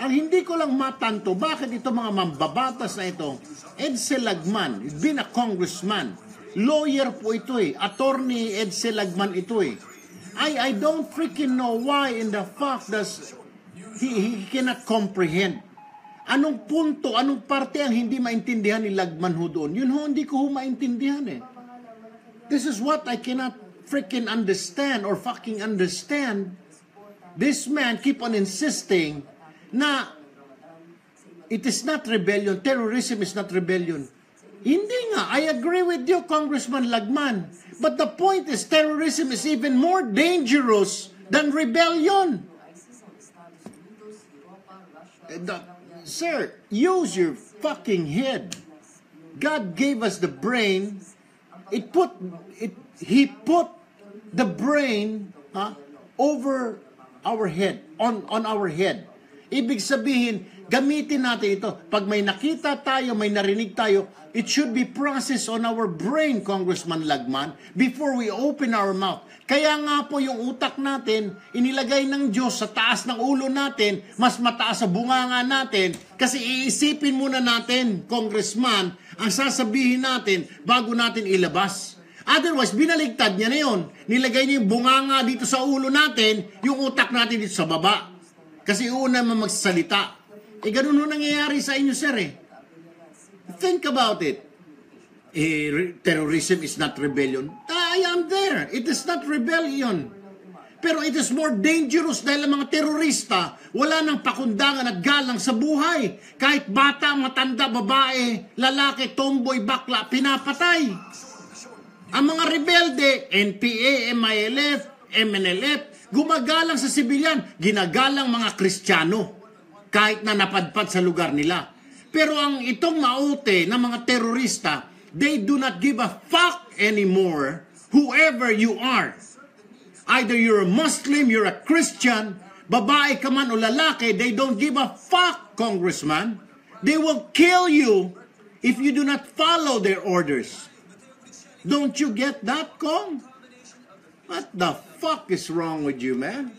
Ang hindi ko lang matanto, bakit ito mga mambabatas na ito, Edsel Lagman, been a congressman, lawyer po ito eh, attorney Edsel Lagman ito eh. I, I don't freaking know why in the fuck does he, he cannot comprehend. Anong punto, anong parte ang hindi maintindihan ni Lagman ho doon? Yun ho, hindi ko ho maintindihan eh. This is what I cannot freaking understand or fucking understand. This man keep on insisting na it is not rebellion, terrorism is not rebellion. Hindi nga, I agree with you, Congressman Lagman. But the point is, terrorism is even more dangerous than rebellion. The- sir, use your fucking head. God gave us the brain. It put it. He put the brain huh, over our head, on on our head. Ibig sabihin, gamitin natin ito. Pag may nakita tayo, may narinig tayo, it should be processed on our brain, Congressman Lagman, before we open our mouth. Kaya nga po yung utak natin, inilagay ng Diyos sa taas ng ulo natin, mas mataas sa bunganga natin, kasi iisipin muna natin, Congressman, ang sasabihin natin bago natin ilabas. Otherwise, binaligtad niya na yun. Nilagay niya yung bunganga dito sa ulo natin, yung utak natin dito sa baba. Kasi una man magsalita. Eh, ganun ho nangyayari sa inyo, sir, eh. Think about it. Eh, terrorism is not rebellion. I am there. It is not rebellion. Pero it is more dangerous dahil ang mga terorista wala nang pakundangan at galang sa buhay. Kahit bata, matanda, babae, lalaki, tomboy, bakla, pinapatay. Ang mga rebelde, NPA, MILF, MNLF, gumagalang sa sibilyan, ginagalang mga Kristiyano kahit na napadpad sa lugar nila. Pero ang itong maute na mga terorista, they do not give a fuck anymore whoever you are. Either you're a Muslim, you're a Christian, babae ka man o lalaki, they don't give a fuck, congressman. They will kill you if you do not follow their orders. Don't you get that, Kong? What the fuck is wrong with you, man?